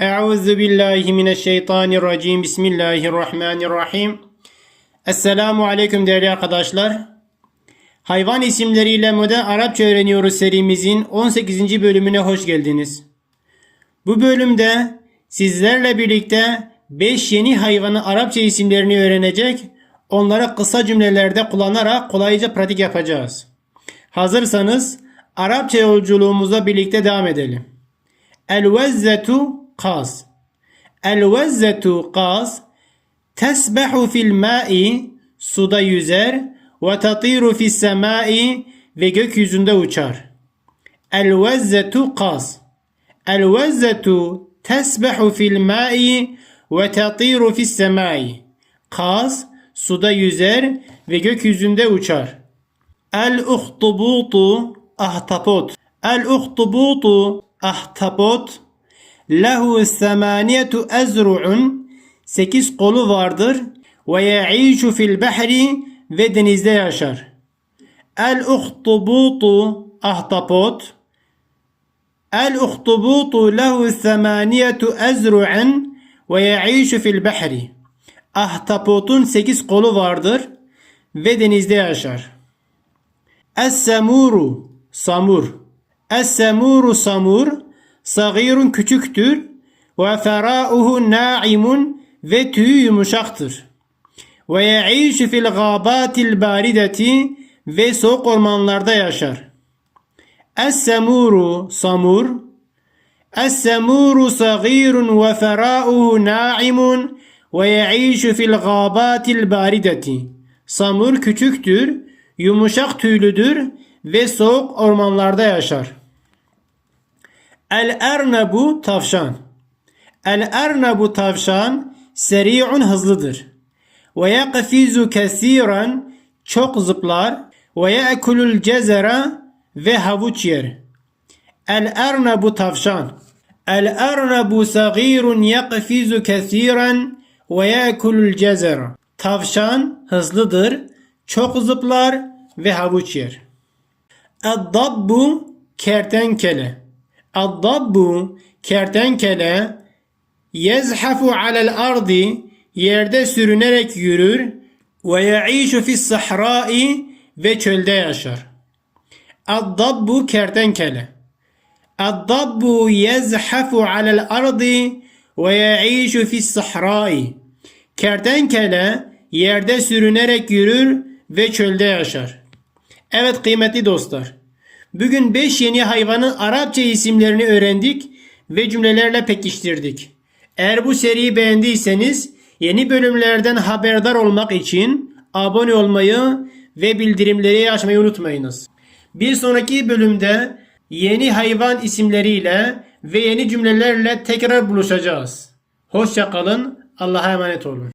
Euzu billahi mineşşeytanirracim. Bismillahirrahmanirrahim. Esselamu aleyküm değerli arkadaşlar. Hayvan isimleriyle modern Arapça öğreniyoruz serimizin 18. bölümüne hoş geldiniz. Bu bölümde sizlerle birlikte 5 yeni hayvanın Arapça isimlerini öğrenecek, onları kısa cümlelerde kullanarak kolayca pratik yapacağız. Hazırsanız Arapça yolculuğumuza birlikte devam edelim. El-vezzetu قاز الوزة قاز تسبح في الماء سودا يزر وتطير في السماء في جوكيزوندا وشار الوزة قاز الوزة تسبح في الماء وتطير في السماء. قاز سودا يزر في جوكيزوندا وشار الأخطبوط أهتبوت الأخطبوط أهتبوت lehu semaniyetu ezru'un sekiz kolu vardır ve ya'işu fil behri ve denizde yaşar. El-uhtubutu ahtapot El-uhtubutu lehu semaniyetu ezru'un ve ya'işu fil behri. Ahtapotun sekiz kolu vardır ve denizde yaşar. Es-semuru samur. Es-semuru samur sagirun küçüktür ve ferauhu naimun ve tüyü yumuşaktır. Ve yaişu fil gâbâtil bârideti ve soğuk ormanlarda yaşar. Es-semuru samur Es-semuru sagirun ve ferauhu naimun ve yaişu fil gâbâtil bârideti. Samur küçüktür, yumuşak tüylüdür ve soğuk ormanlarda yaşar. El ernebu tavşan. El ernebu tavşan seri'un hızlıdır. Ve yakfizu kesiran çok zıplar ve yekulul cezera ve havuç yer. El ernebu tavşan. El ernebu sagirun yakfizu kesiran ve yekulul cezera. Tavşan hızlıdır, çok zıplar ve havuç yer. Eddabbu kertenkele. Eddabbu kertenkele yezhafu alel ardi yerde sürünerek yürür ve yaişu fis sahrai ve çölde yaşar. Eddabbu kertenkele. Eddabbu yezhafu alel ardi ve yaişu fis sahrai. Kertenkele yerde sürünerek yürür ve çölde yaşar. Evet kıymetli dostlar. Bugün 5 yeni hayvanın Arapça isimlerini öğrendik ve cümlelerle pekiştirdik. Eğer bu seriyi beğendiyseniz yeni bölümlerden haberdar olmak için abone olmayı ve bildirimleri açmayı unutmayınız. Bir sonraki bölümde yeni hayvan isimleriyle ve yeni cümlelerle tekrar buluşacağız. Hoşça kalın. Allah'a emanet olun.